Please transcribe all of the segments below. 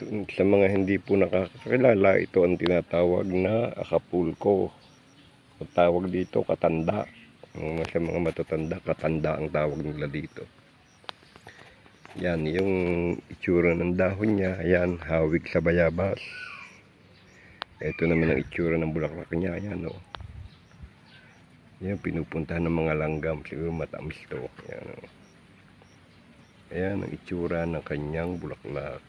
Ito, sa mga hindi po nakakakilala, ito ang tinatawag na Acapulco. Ang tawag dito, katanda. Sa mga matatanda, katanda ang tawag nila dito. Yan, yung itsura ng dahon niya, ayan, hawig sa bayabas. Ito naman ang itsura ng bulaklak niya, ayan o. Yan, pinupuntahan ng mga langgam, siguro matamis to. Ayan o. Ayan ang itsura ng kanyang bulaklak.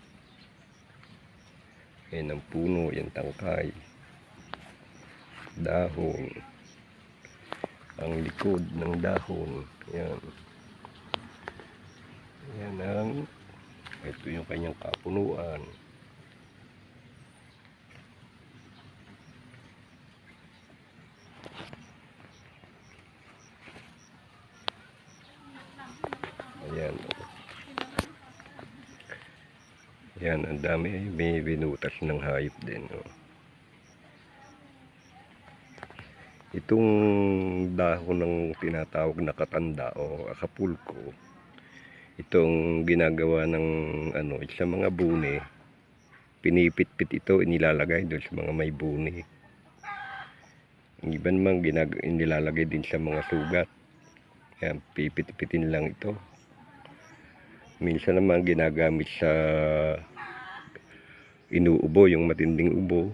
Ayan ang puno, yan tangkay. Dahon. Ang likod ng dahon. Yan. Yan ang ito yung kanyang kapunuan. Ayan. Yan, ang dami. May binutas ng hayop din. Oh. Itong dahon ng tinatawag na katanda o akapulko, itong ginagawa ng ano, sa mga buni, pinipit-pit ito, inilalagay doon sa mga may buni. Ang iba naman ginag inilalagay din sa mga sugat. Yan, pipit-pitin lang ito. Minsan naman ginagamit sa inuubo, yung matinding ubo.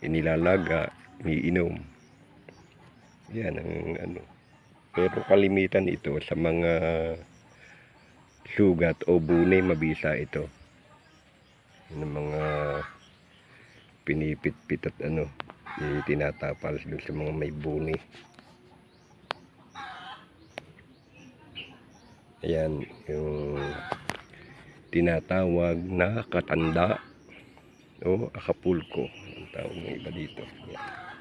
Inilalaga, iniinom. Yan ang ano. Pero kalimitan ito sa mga sugat o bunay mabisa ito. Yung mga pinipit-pit at ano, tinatapal sa mga may buni. Ayan, yung tinatawag na katanda o akapulko. Ang tawag ng iba dito. Yan.